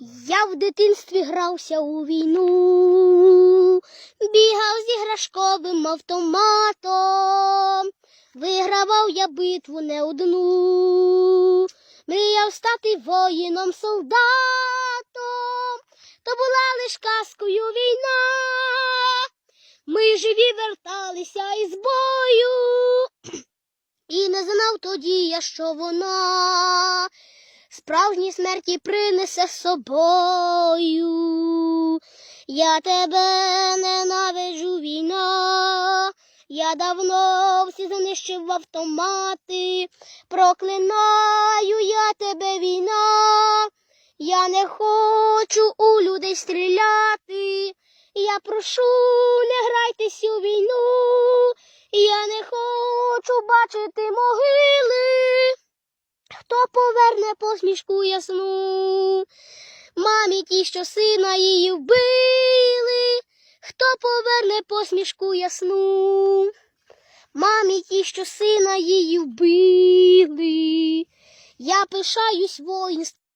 Я в дитинстві грався у війну, бігав з іграшковим автоматом, вигравав я битву не одну, мріяв стати воїном солдатом, то була лиш казкою війна. Ми живі верталися із бою, і не знав тоді я, що вона справжній смерті принесе з собою. Я тебе ненавиджу війна, я давно всі знищив автомати, проклинаю я тебе війна, я не хочу у людей стріляти. Я прошу, не грайтесь у війну, я не хочу бачити могили. Хто поверне посмішку ясну? Мамі ті, що сина її вбили, хто поверне посмішку ясну? Мамі ті, що сина її вбили. Я пишаюсь воїнством.